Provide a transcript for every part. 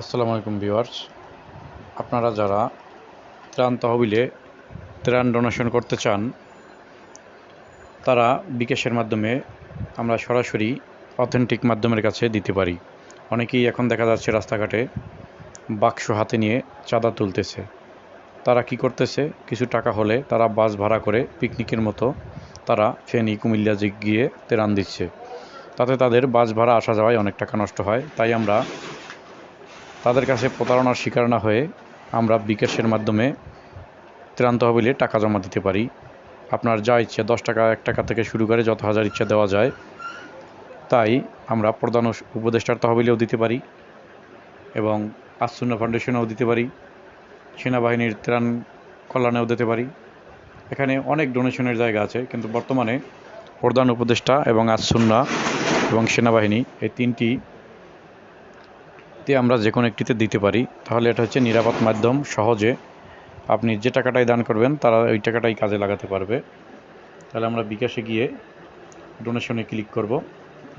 আসসালামু আলাইকুম ভিউয়ার্স। আপনারা যারা ত্রাণ তহবিলে ত্রাণ ডোনেশন করতে চান, তারা বিকাশের মাধ্যমে আমরা সরাসরি অথেন্টিক মাধ্যমের কাছে দিতে পারি। অনেকেই এখন দেখা যাচ্ছে রাস্তাঘাটে বাক্স হাতে নিয়ে চাঁদা তুলতেছে। তারা কি করতেছে? কিছু টাকা হলে তারা বাস ভাড়া করে পিকনিকের মতো তারা ফেনী, কুমিল্লা গিয়ে ত্রাণ দিচ্ছে। তাতে তাদের বাস ভাড়া আসা যাওয়ায় অনেক টাকা নষ্ট হয়। তাই আমরা তাদের কাছে প্রতারণার শিকার না হয়ে আমরা বিকাশের মাধ্যমে ত্রাণ তহবিলে টাকা জমা দিতে পারি। আপনার যা ইচ্ছে, দশ টাকা, এক টাকা থেকে শুরু করে যত হাজার ইচ্ছা দেওয়া যায়, তাই আমরা প্রধান উপদেষ্টার তহবিলেও দিতে পারি এবং আসুন্না ফাউন্ডেশনেও দিতে পারি, সেনাবাহিনীর ত্রাণ কল্যাণেও দিতে পারি। এখানে অনেক ডোনেশনের জায়গা আছে, কিন্তু বর্তমানে প্রধান উপদেষ্টা এবং আসুন্না এবং সেনাবাহিনী এই তিনটি তে আমরা যে কোনো একটিতে দিতে পারি, তাহলে এটা হচ্ছে নিরাপদ মাধ্যম, সহজে। আপনি যে টাকাটাই দান করবেন, তারা ওই টাকাটাই কাজে লাগাতে পারবে। তাহলে আমরা বিকাশে গিয়ে ডোনেশনে ক্লিক করব।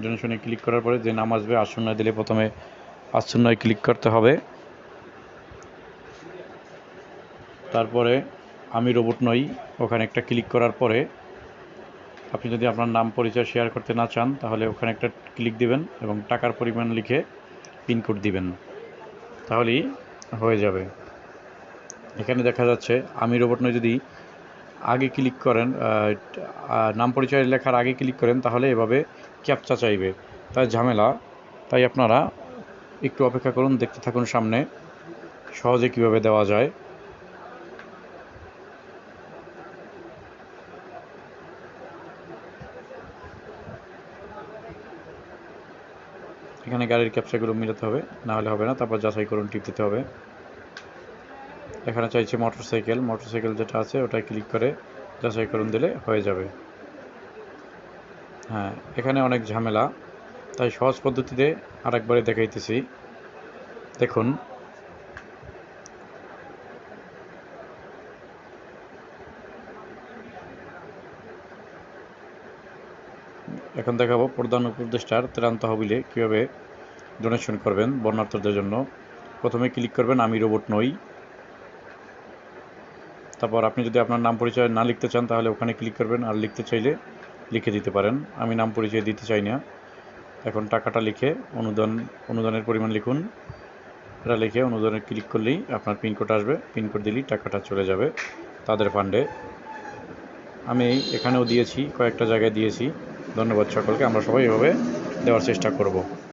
ডোনেশনে ক্লিক করার পরে যে নাম আসবে আসন্নয় দিলে প্রথমে আসন্নয় ক্লিক করতে হবে। তারপরে আমি রোবট নই, ওখানে একটা ক্লিক করার পরে আপনি যদি আপনার নাম, পরিচয় শেয়ার করতে না চান, তাহলে ওখানে একটা ক্লিক দিবেন এবং টাকার পরিমাণ লিখে পিনকোড দিবেন তাহলেই হয়ে যাবে। এখানে দেখা যাচ্ছে, আমি রোবট নয়, যদি আগে ক্লিক করেন নাম পরিচয় লেখার আগে ক্লিক করেন, তাহলে এভাবে ক্যাপচা চাইবে। তাই ঝামেলা। তাই আপনারা একটু অপেক্ষা করুন, দেখতে থাকুন সামনে, সহজে কীভাবে দেওয়া যায়। এখানে গাড়ির ক্যাপচাগুলো মিলাতে হবে না হলে হবে না। তারপর যাচাই করুন, টিপ দিতে হবে। এখানে চাইছে মোটরসাইকেল মোটরসাইকেল যেটা আছে ওটা ক্লিক করে যাচাই করুন, দিলে হয়ে যাবে। হ্যাঁ এখানে অনেক ঝামেলা। তাই সহজ পদ্ধতিতে আরেকবারে দেখাইতেছি। দেখুন এখন দেখাবো প্রধান উপদেষ্টার ত্রাণ তহবিলে কীভাবে ডোনেশন করবেন বন্যার্থদের জন্য। প্রথমে ক্লিক করবেন, আমি রোবট নই। তারপর আপনি যদি আপনার নাম পরিচয় না লিখতে চান, তাহলে ওখানে ক্লিক করবেন, আর লিখতে চাইলে লিখে দিতে পারেন। আমি নাম পরিচয় দিতে চাই না। এখন টাকাটা লিখে অনুদান, অনুদানের পরিমাণ লিখুন। এটা লিখে অনুদানে ক্লিক করলেই আপনার পিনকোড আসবে। পিনকোড দিলেই টাকাটা চলে যাবে তাদের ফান্ডে আমি এখানেও দিয়েছি, কয়েকটা জায়গায় দিয়েছি। ধন্যবাদ সকলকে। আমরা সবাই এভাবে দেওয়ার চেষ্টা করব।